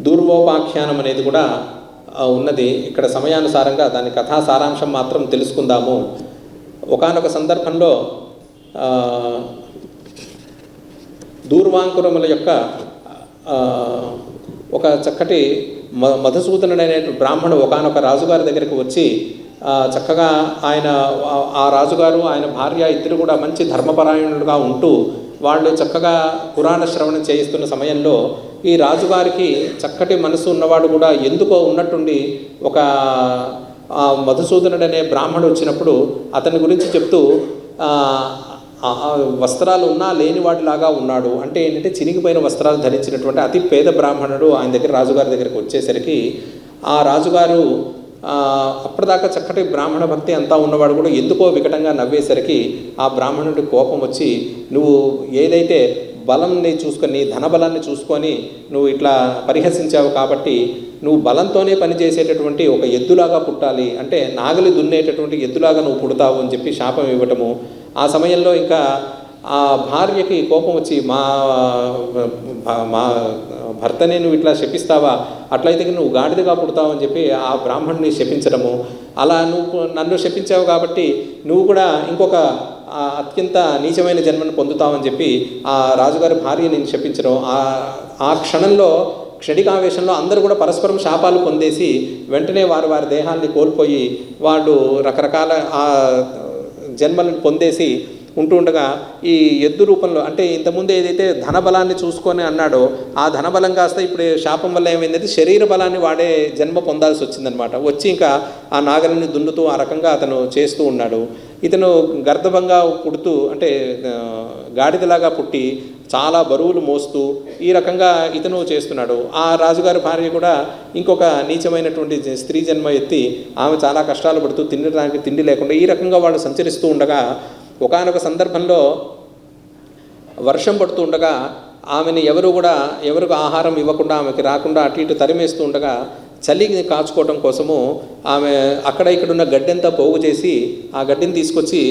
దూర్వోపాఖ్యానం అనేది కూడా ఉన్నది. ఇక్కడ సమయానుసారంగా దాని కథా సారాంశం మాత్రం తెలుసుకుందాము. ఒకానొక సందర్భంలో దూర్వాంకురముల యొక్క ఒక చక్కటి మ మధుసూదనుడైన బ్రాహ్మణు ఒకానొక రాజుగారి దగ్గరికి వచ్చి చక్కగా ఆయన ఆ- ఆ రాజుగారు ఆయన భార్య ఇద్దరు కూడా మంచి ధర్మపరాయణులుగా ఉంటూ వాళ్ళు చక్కగా పురాణ శ్రవణం చేయిస్తున్న సమయంలో ఈ రాజుగారికి చక్కటి మనసు ఉన్నవాడు కూడా ఎందుకో ఉన్నట్టుండి ఒక మధుసూదనుడు అనే బ్రాహ్మణుడు వచ్చినప్పుడు అతని గురించి చెప్తూ వస్త్రాలు ఉన్నా లేని వాడిలాగా ఉన్నాడు. అంటే ఏంటంటే చినిగిపోయిన వస్త్రాలు ధరించినటువంటి అతి పేద బ్రాహ్మణుడు ఆయన దగ్గర రాజుగారి దగ్గరికి వచ్చేసరికి ఆ రాజుగారు అప్పటిదాకా చక్కటి బ్రాహ్మణ భక్తి అంతా ఉన్నవాడు కూడా ఎందుకో వికటంగా నవ్వేసరికి ఆ బ్రాహ్మణుడి కోపం వచ్చి నువ్వు ఏదైతే బలంని చూసుకొని ధనబలాన్ని చూసుకొని నువ్వు ఇట్లా పరిహసించావు కాబట్టి నువ్వు బలంతోనే పనిచేసేటటువంటి ఒక ఎద్దులాగా పుట్టాలి అంటే నాగలి దున్నేటటువంటి ఎద్దులాగా నువ్వు పుడతావు అని చెప్పి శాపం ఇవ్వటము. ఆ సమయంలో ఇంకా ఆ భార్యకి కోపం వచ్చి మా మా భర్తనే నువ్వు ఇట్లా శపిస్తావా? అట్లయితే నువ్వు గాడిదగా పుడతావు అని చెప్పి ఆ బ్రాహ్మణ్ణి శపించడము. అలా నువ్వు నన్ను శపించావు కాబట్టి నువ్వు కూడా ఇంకొక అత్యంత నీచమైన జన్మను పొందుతావని చెప్పి ఆ రాజుగారి భార్య నేను శపించడం. ఆ ఆ క్షణంలో క్షణికావేశంలో అందరూ కూడా పరస్పరం శాపాలు పొందేసి వెంటనే వారు వారి దేహాన్ని కోల్పోయి వాళ్ళు రకరకాల ఆ జన్మలను పొందేసి ఉంటూ ఉండగా ఈ ఎద్దు రూపంలో అంటే ఇంతకుముందు ఏదైతే ధనబలాన్ని చూసుకొని అన్నాడో ఆ ధనబలం కాస్త ఇప్పుడు శాపం వల్ల ఏమైందంటే శరీర బలాన్ని వాడే జన్మ పొందాల్సి వచ్చిందనమాట వచ్చి ఇంకా ఆ నాగలిని దున్నుతూ ఆ రకంగా అతను చేస్తూ ఉన్నాడు. ఇతను గర్దభంగా పుడుతూ అంటే గాడిదలాగా పుట్టి చాలా బరువులు మోస్తూ ఈ రకంగా ఇతను చేస్తున్నాడు. ఆ రాజుగారి భార్య కూడా ఇంకొక నీచమైనటువంటి జ- స్త్రీ జన్మ ఎత్తి ఆమె చాలా కష్టాలు పడుతూ తినడానికి తిండి లేకుండా ఈ రకంగా వాళ్ళు సంచరిస్తూ ఉండగా ఒకానొక సందర్భంలో వర్షం పడుతూ ఉండగా ఆమెని ఎవరు కూడా ఎవరికి ఆహారం ఇవ్వకుండా ఆమెకి రాకుండా అటు ఇటు తరిమేస్తూ ఉండగా చలిని కాచుకోవడం కోసము ఆమె అక్కడ ఇక్కడ ఉన్న గడ్డంతా పోగు చేసి ఆ గడ్డిని తీసుకొచ్చి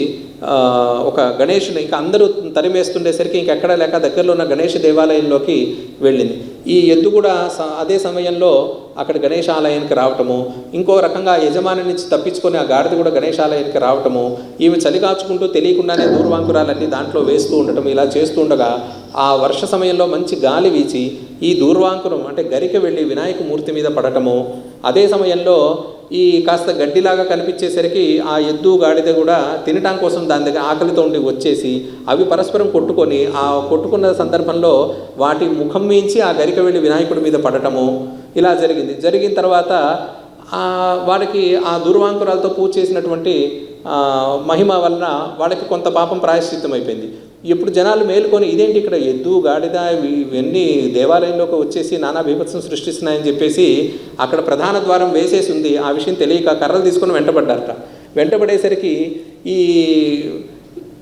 ఒక గణేషుని ఇంకా అందరూ తరిమేస్తుండేసరికి ఇంకెక్కడ లేక దగ్గరలో ఉన్న గణేష దేవాలయంలోకి వెళ్ళింది. ఈ ఎద్దు కూడా అదే సమయంలో అక్కడ గణేశాలయానికి రావటము ఇంకో రకంగా యజమాని నుంచి తప్పించుకొని ఆ గాడిద కూడా గణేశాలయానికి రావటము ఈమె చలిగాచుకుంటూ తెలియకుండానే దూర్వాంకురాలన్నీ దాంట్లో వేస్తూ ఉండటం ఇలా చేస్తూ ఉండగా ఆ వర్ష సమయంలో మంచి గాలి వీచి ఈ దూర్వాంకురం అంటే గరిక వెళ్ళి వినాయక మూర్తి మీద పడటము అదే సమయంలో ఈ కాస్త గడ్డిలాగా కనిపించేసరికి ఆ ఎద్దు గాడిద కూడా తినటం కోసం దాని దగ్గర ఆకలితో ఉండి వచ్చేసి అవి పరస్పరం కొట్టుకొని ఆ కొట్టుకున్న సందర్భంలో వాటి ముఖం మించి ఆ గరిక వెళ్ళి వినాయకుడి మీద పడటము ఇలా జరిగింది. జరిగిన తర్వాత వాళ్ళకి వాడికి ఆ దుర్వాంకురాలతో పూజ చేసినటువంటి మహిమ వలన వాళ్ళకి కొంత పాపం ప్రాయశ్చిత్తం అయిపోయింది ఇప్పుడు జనాలు మేలుకొని ఇదేంటి ఇక్కడ ఎద్దు గాడిద ఇవన్నీ దేవాలయంలోకి వచ్చేసి నానా బీభత్సం సృష్టిస్తున్నాయని చెప్పేసి అక్కడ ప్రధాన ద్వారం వేసేసి ఉంది. ఆ విషయం తెలియక కర్రలు తీసుకొని వెంటబడ్డారట. వెంటబడేసరికి ఈ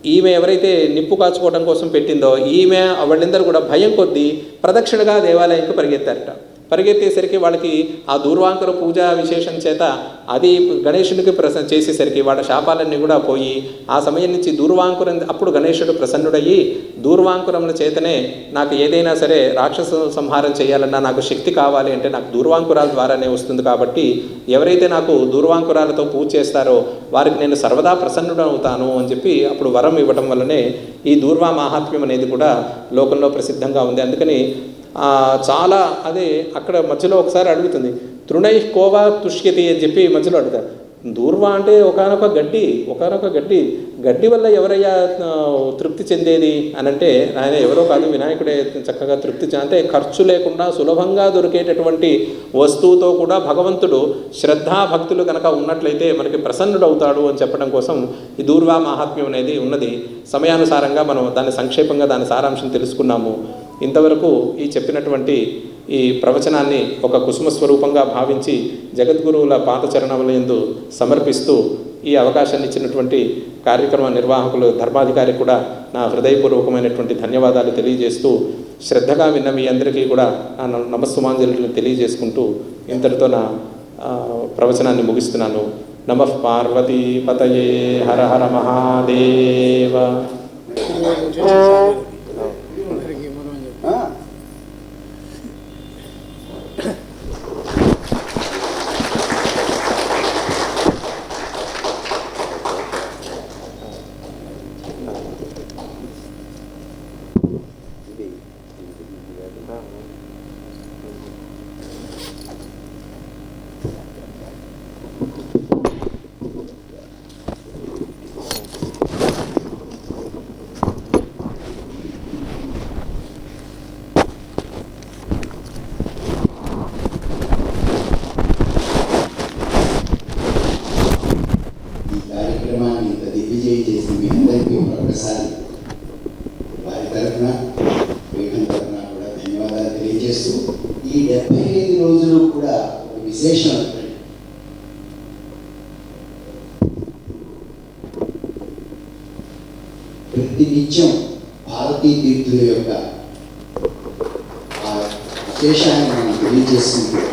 ఈమె ఎవరైతే నిప్పు కాచుకోవడం కోసం పెట్టిందో ఈమె వాళ్ళందరూ కూడా భయం కొద్దీ ప్రదక్షిణగా దేవాలయంకి పరిగెత్తారట. పరిగెత్తేసరికి వాళ్ళకి ఆ దూర్వాంకుర పూజా విశేషం చేత అది గణేషునికి ప్రస చేసేసరికి వాళ్ళ శాపాలన్నీ కూడా పోయి ఆ సమయం నుంచి దూర్వాంకురం అప్పుడు గణేషుడు ప్రసన్నుడయ్యి దూర్వాంకురముల చేతనే నాకు ఏదైనా సరే రాక్షస సంహారం చేయాలన్నా నాకు శక్తి కావాలి అంటే నాకు దూర్వాంకురాల ద్వారానే వస్తుంది కాబట్టి ఎవరైతే నాకు దూర్వాంకురాలతో పూజ చేస్తారో వారికి నేను సర్వదా ప్రసన్నుడు అవుతాను అని చెప్పి అప్పుడు వరం ఇవ్వటం వల్లనే ఈ దూర్వా మాహాత్మ్యం అనేది కూడా లోకంలో ప్రసిద్ధంగా ఉంది. అందుకని చాలా అదే అక్కడ మధ్యలో ఒకసారి అడుగుతుంది తృణై కోవా తుష్యతి అని చెప్పి మధ్యలో అడుగుతారు దూర్వా అంటే ఒకనొక గడ్డి ఒకనొక గడ్డి. గడ్డి వల్ల ఎవరయ్యా తృప్తి చెందేది అని అంటే ఆయన ఎవరో కాదు వినాయకుడే చక్కగా తృప్తి అంటే ఖర్చు లేకుండా సులభంగా దొరికేటటువంటి వస్తువుతో కూడా భగవంతుడు శ్రద్ధా భక్తులు కనుక ఉన్నట్లయితే మనకి ప్రసన్నుడవుతాడు అని చెప్పడం కోసం ఈ దూర్వా మహాత్మ్యం అనేది ఉన్నది. సమయానుసారంగా మనం దాని సంక్షేపంగా దాని సారాంశం తెలుసుకున్నాము. ఇంతవరకు ఈ చెప్పినటువంటి ఈ ప్రవచనాన్ని ఒక కుసుమ స్వరూపంగా భావించి జగద్గురువుల పాదచరణములందు సమర్పిస్తూ ఈ అవకాశాన్ని ఇచ్చినటువంటి కార్యక్రమ నిర్వాహకులు ధర్మాధికారి కూడా నా హృదయపూర్వకమైనటువంటి ధన్యవాదాలు తెలియజేస్తూ శ్రద్ధగా విన్న మీ అందరికీ కూడా నా నమస్సుమాంజలిని తెలియజేసుకుంటూ ఇంతటితో నా ప్రవచనాన్ని ముగిస్తున్నాను. నమ పార్వతీ పతయే హర హర మహాదేవ. ప్రతి నిత్యం భారతీ తీర్థుల యొక్క విశేషాన్ని మనం తెలియజేస్తుంది